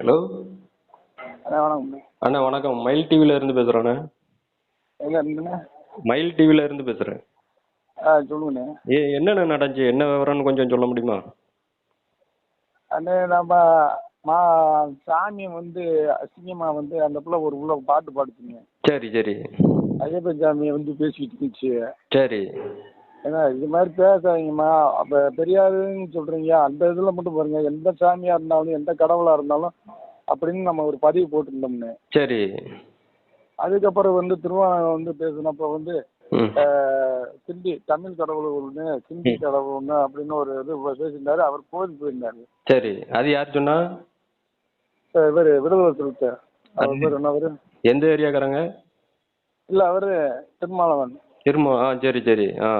Hello அண்ணா வணக்கம். அண்ணா வணக்கம். மயில் டிவில இருந்து பேசுறேண்ணே. எங்க இருந்துண்ணே மயில் டிவில இருந்து பேசுறேன். ஆ சொல்லுங்கண்ணே. ஏ என்னண்ணே நடந்துச்சு? என்ன விவரம்னு கொஞ்சம் சொல்ல முடியுமா? அண்ணே நம்ம மா சாமி வந்து அசிங்கமா வந்து அந்த பிள்ளை ஒரு உள்ள பாட்டு பாடுச்சுங்க. சரி சரி. ஐயப்பன் சாமியை வந்து பேசிக்கிட்டு இருந்துச்சு. சரி. ஏன்னா இது மாதிரி பேசாதீங்கம்மா. அப்போ பெரியாருன்னு சொல்கிறீங்க அந்த இதில் மட்டும் பாருங்க எந்த சாமியாக இருந்தாலும் எந்த கடவுளாக இருந்தாலும் அப்படின்னு நம்ம ஒரு பதிவு போட்டிருந்தோம்னு. சரி. அதுக்கப்புறம் வந்து திருவாரூர் வந்து பேசினப்போ வந்து சிந்தி தமிழ் கடவுள் ஒன்று சிந்தி கடவுள் ஒன்று அப்படின்னு ஒரு இது பேசியிருந்தாரு. அவர் கோவில் போயிருந்தாரு. சரி. அது யார் சொன்னா? இவர் விடுதலை சிறுத்தை அவர் பேர் என்ன எந்த ஏரியாக்காரங்க? இல்லை அவர் திருமாவளவன். இருமா ஆ சரி சரி ஆ.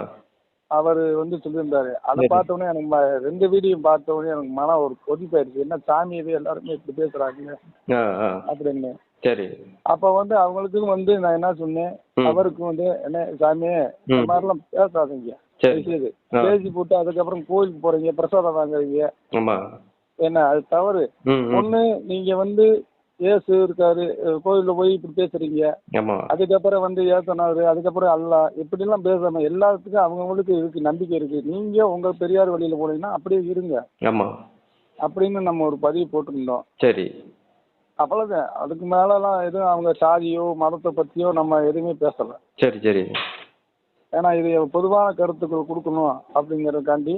அவர் வந்து சொல்லியிருந்தாரு. அதை சரி. பார்த்த உடனே எனக்கு ரெண்டு வீடியோ பார்த்த உடனே எனக்கு மனம் ஒரு கொதிப்பாயிருச்சு என்ன சாமியவே எல்லாருமே இப்படி பேசுறாங்க அப்படின்னு. சரி. அப்ப வந்து அவங்களுக்கும் வந்து நான் என்ன சொன்னேன். அவருக்கும் வந்து என்ன சாமி இந்த. மாதிரிலாம் பேசாதீங்க. சரி. பேசியது. பேசி போட்டு அதுக்கப்புறம் கோயிலுக்கு போறீங்க பிரசாதம் வாங்குறீங்க. ஆமா. என்ன அது தவறு. ஒண்ணு நீங்க வந்து இயேசு இருக்காரு கோயில்ல போய் இப்படி பேசுறீங்க. அதுக்கப்புறம் வந்து ஏசனாரு அதுக்கப்புறம் அல்லா. இப்படிலாம் பேசாம எல்லாத்துக்கும் அவங்கவுங்களுக்கு இருக்கு நம்பிக்கை இருக்கு. நீங்க உங்க பெரியார் வழியில போனீங்கன்னா அப்படியே இருங்க. அப்படின்னு நம்ம ஒரு பதிவு போட்டிருந்தோம். சரி. அவ்வளவுதான். அதுக்கு மேலலாம் எதுவும் அவங்க சாதியோ மதத்தை பத்தியோ நம்ம எதுவுமே பேசல. சரி சரி. ஏன்னா இது பொதுவான கருத்துக்கள் கொடுக்கணும் அப்படிங்கறதுக்காண்டி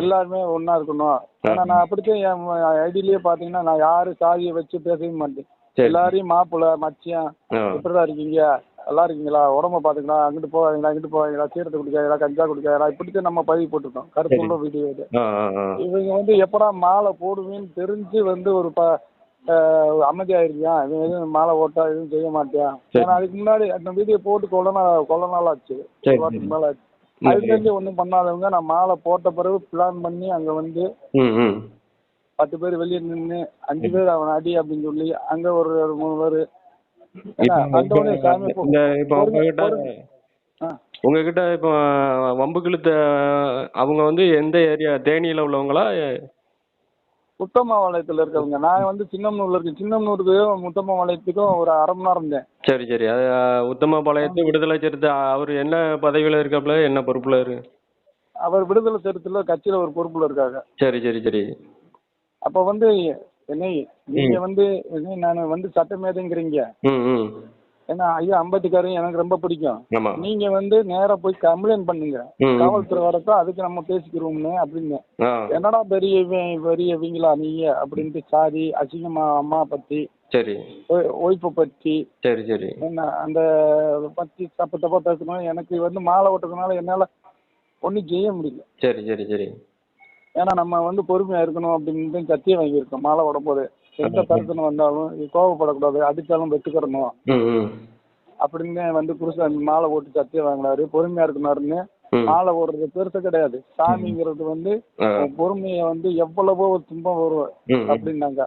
எல்லாருமே ஒண்ணா இருக்கணும். ஏன்னா நான் அப்படித்தான் என் ஐடியிலேயே பாத்தீங்கன்னா நான் யாரும் சாதியை வச்சு பேசவே மாட்டேன். எல்லாரையும் மாப்பிள்ளை மச்சியன் ஆ. எப்படிதான் இருக்கீங்க? நல்லா இருக்கீங்களா? உடம்ப பாத்துங்களா அங்கிட்டு போவாங்களா இங்கிட்டு போவாங்களா சீரத்தை குடிக்காதீங்களா? கஞ்சா குடிக்காதீங்களா? இப்படித்தான் நம்ம பதிவு போட்டுட்டோம் கருத்துள்ள வீடியோ இது இவங்க வந்து எப்படா மாலை போடுவேன்னு தெரிஞ்சு வந்து ஒரு ப அமைதியாயிருக்கியான் இவன் எதுவும் மாலை ஓட்டா எதுவும் செய்ய மாட்டியான் சரி. ஏன்னா அதுக்கு முன்னாடி அந்த வீடியோ போட்டு கொள்ள நாள் கொள்ள நாள் ஆச்சு. மேல ஆச்சு தெரிஞ்சு ஒன்றும் பண்ணாதவங்க நான் மாலை போட்ட பிறகு பிளான் பண்ணி அங்க வந்து பத்து பேர் வெளியே நின்று அஞ்சு பேர் அவன் அடி அப்படின்னு சொல்லி அங்க ஒரு மூணு பேர். உங்ககிட்ட இப்போ வம்பு கிழுத்த அவங்க வந்து எந்த ஏரியா தேனியில உள்ளவங்களா? முத்தம்மாபாளையத்துல இருக்கவங்க நான் வந்து சின்னம்னூர்ல இருக்கேன். சின்னம்னூருக்கும் முத்தம்மாபாளையத்துக்கும் ஒரு அரை மணி நேரம் இருந்தேன். சரி சரி. அது உத்தமபாளையத்து விடுதலை சிறுத்தை அவர் என்ன பதவியில இருக்காப்புல? என்ன பொறுப்புல இருக்கு அவர் விடுதலை சிறுத்தையில கட்சியில ஒரு பொறுப்புல இருக்காங்க. சரி சரி சரி. அப்ப வந்து என்னை நீங்க வந்து என்னை நான் வந்து சட்டமேதைங்கிறீங்க. ஏன்னா ஐயா அம்பேத்கரையும் எனக்கு ரொம்ப பிடிக்கும். நீங்க வந்து நேரா போய் கம்ப்ளைண்ட் பண்ணுங்க. காவல்துறை வரப்ப அதுக்கு நம்ம பேசிக்கிறோம்னு அப்படின்னு. என்னடா பெரியவன் பெரியவங்களா நீங்க அப்படின்ட்டு சாதி அசிங்கமா அம்மா பத்தி சரி. ஒய்ஃபை பத்தி சரி சரி. என்ன அந்த பத்தி தப்பு தப்பா பேசணும். எனக்கு வந்து மாலை ஓட்டுறதுனால என்னால ஒன்றும் செய்ய முடியல. சரி சரி சரி. ஏன்னா நம்ம வந்து பொறுமையா இருக்கணும் அப்படின்னு சத்தியம் வாங்கியிருக்கோம் மாலை ஓடும் போது எந்த பிரச்சனை வந்தாலும் கோவப்படக்கூடாது அடித்தாலும் வெட்டுக்கிறணும் அப்படின்னு வந்து புருஷன் மாலை ஓட்டு சத்தியம் வாங்கினாரு. பொறுமையா இருக்கணும்னு மாலை ஓடுறது பெருசு கிடையாது. சாமிங்கிறது வந்து. பொறுமையை வந்து எவ்வளவோ துன்பம் வரும். அப்படின்னாங்க.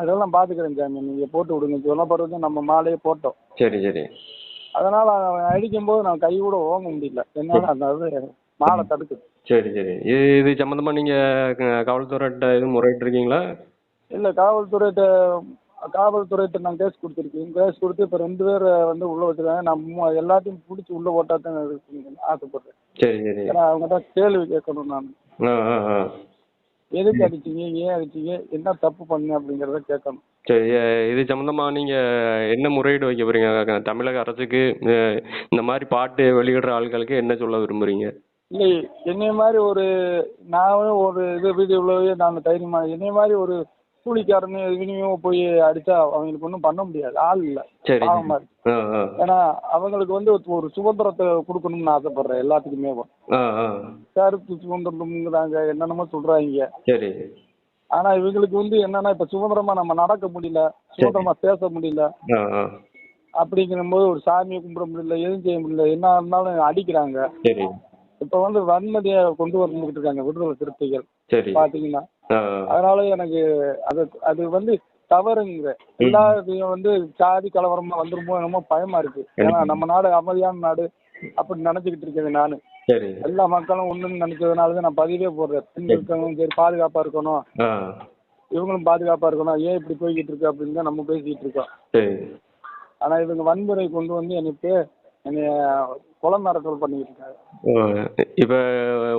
அதெல்லாம் பாத்துக்கிறேன் சாமி. நீங்க போட்டு விடுங்க. சொல்ல பிறகு நம்ம மாலையே போட்டோம். சரி சரி. அதனால அவன் அடிக்கும்போது நான் கை கூட ஓங்க முடியல. என்னால அந்த மாலை தடுக்குது. சரி சரி. இது இது சம்மந்தமா நீங்க காவல்துறைகிட்ட எதுவும் முறையிட்டிருக்கீங்களா? இல்ல காவல்துறையிட்ட காவல்துறையிட்ட நான் கேஸ் கொடுத்துருக்கேன். கேஸ் கொடுத்து இப்ப ரெண்டு பேர் வந்து உள்ள வச்சிருக்காங்க. நான் எல்லாத்தையும் பிடிச்சி உள்ள போட்டா தான் ஆசைப்படுறேன். சரி சரி. ஏன்னா அவங்க தான் கேள்வி கேட்கணும் நான். எதுக்கு அடிச்சீங்க? ஏன் அடிச்சீங்க? என்ன தப்பு பண்ணு அப்படிங்கறத கேட்கணும். சரி இது சம்மந்தமா நீங்க என்ன முறையீடு வைக்க போறீங்க? தமிழக அரசுக்கு இந்த மாதிரி பாட்டு வெளியிடுற ஆட்களுக்கு என்ன சொல்ல விரும்புறீங்க? இல்லை என்னைய மாதிரி ஒரு நான் ஒரு இது வீடியோவிலவே நான் தைரியமா என்னைய மாதிரி ஒரு கூலிக்காரனு இவனையும் போய் அடிச்சா அவங்களுக்கு ஒன்றும் பண்ண முடியாது. ஆள் இல்லை. பாவமா இருக்கு. ஏன்னா அவங்களுக்கு வந்து ஒரு சுதந்திரத்தை கொடுக்கணும்னு ஆசைப்படுறேன் எல்லாத்துக்குமே கருத்து சுதந்திரம்ங்கிறாங்க என்னென்னமோ சொல்றாங்க. ஆனா இவங்களுக்கு வந்து என்னன்னா இப்ப சுதந்திரமா நம்ம நடக்க முடியல சுதந்திரமா பேச முடியல. ஆ அப்படிங்கிறபோது ஒரு சாமியை கும்பிட முடியல எதுவும் செய்ய முடியல என்ன இருந்தாலும் அடிக்கிறாங்க. இப்ப வந்து வன்மதியை கொண்டு வந்துகிட்டு இருக்காங்க விடுதலை சிறுத்தைகள். பாத்தீங்கன்னா. அதனால எனக்கு அது அது வந்து தவறுங்கிற. எல்லாத்தையும் வந்து சாதி கலவரமா வந்துருமோ என்னமோ பயமா இருக்கு. ஏன்னா நம்ம நாடு அமைதியான நாடு அப்படி நினைச்சுக்கிட்டு இருக்கேன் நானு. எல்லா மக்களும் ஒண்ணுன்னு நினைச்சதுனால தான் நான் பதிவே போடுறேன். பெண் இருக்கணும் சரி பாதுகாப்பா இருக்கணும். இவங்களும் பாதுகாப்பாக இருக்கணும். ஏன் இப்படி போய்கிட்டு இருக்கு அப்படின்னு தான் நம்ம பேசிக்கிட்டு இருக்கோம். ஆனால் இவங்க வன்முறை கொண்டு வந்து எனக்கு என்னைய கொலை மிரட்டல் பண்ணிக்கிட்டு இருக்காங்க இப்போ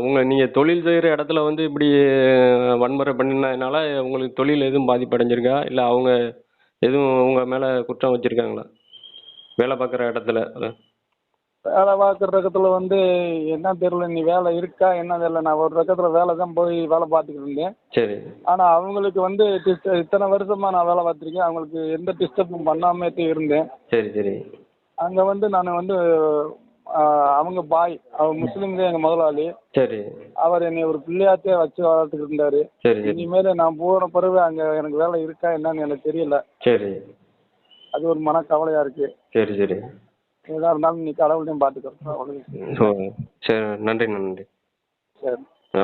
உங்கள் நீங்கள் தொழில் செய்கிற இடத்துல வந்து இப்படி வன்முறை பண்ணினதுனால உங்களுக்கு தொழில் எதுவும் பாதிப்படைஞ்சிருக்கா? இல்லை அவங்க எதுவும் உங்கள் மேலே குற்றம் வச்சுருக்காங்களா? வேலை பார்க்குற இடத்துல. வேலை பார்க்குற இடத்துல வந்து என்ன தெரியல நீ வேலை இருக்கா என்ன தெரியல. நான் ஒரு இடத்துல வேலை தான் போய் வேலை பார்த்துக்கிட்டு இருந்தேன். சரி. ஆனால் அவங்களுக்கு வந்து இத்தனை வருஷமாக நான் வேலை பார்த்துருக்கேன். அவங்களுக்கு எந்த டிஸ்டர்பும் பண்ணாமே தான் இருந்தேன். சரி சரி. அங்கே வந்து நான் வந்து அவங்க பாய் அவர் முஸ்லீம் தான் எங்கள் முதலாளி. சரி. அவர் என்னை ஒரு பிள்ளையாத்தே வச்சு வளர்த்துக்கிட்டு இருந்தாரு. சரி இனிமேல் நான் போன பிறகு அங்கே எனக்கு வேலை இருக்கா என்னன்னு எனக்கு தெரியல. சரி. அது ஒரு மனக்கவலையாக இருக்குது சரி சரி. எதாக இருந்தாலும் நீ கடவுளையும் ஓ சரி. நன்றி நன்றி. சரி. ஆ.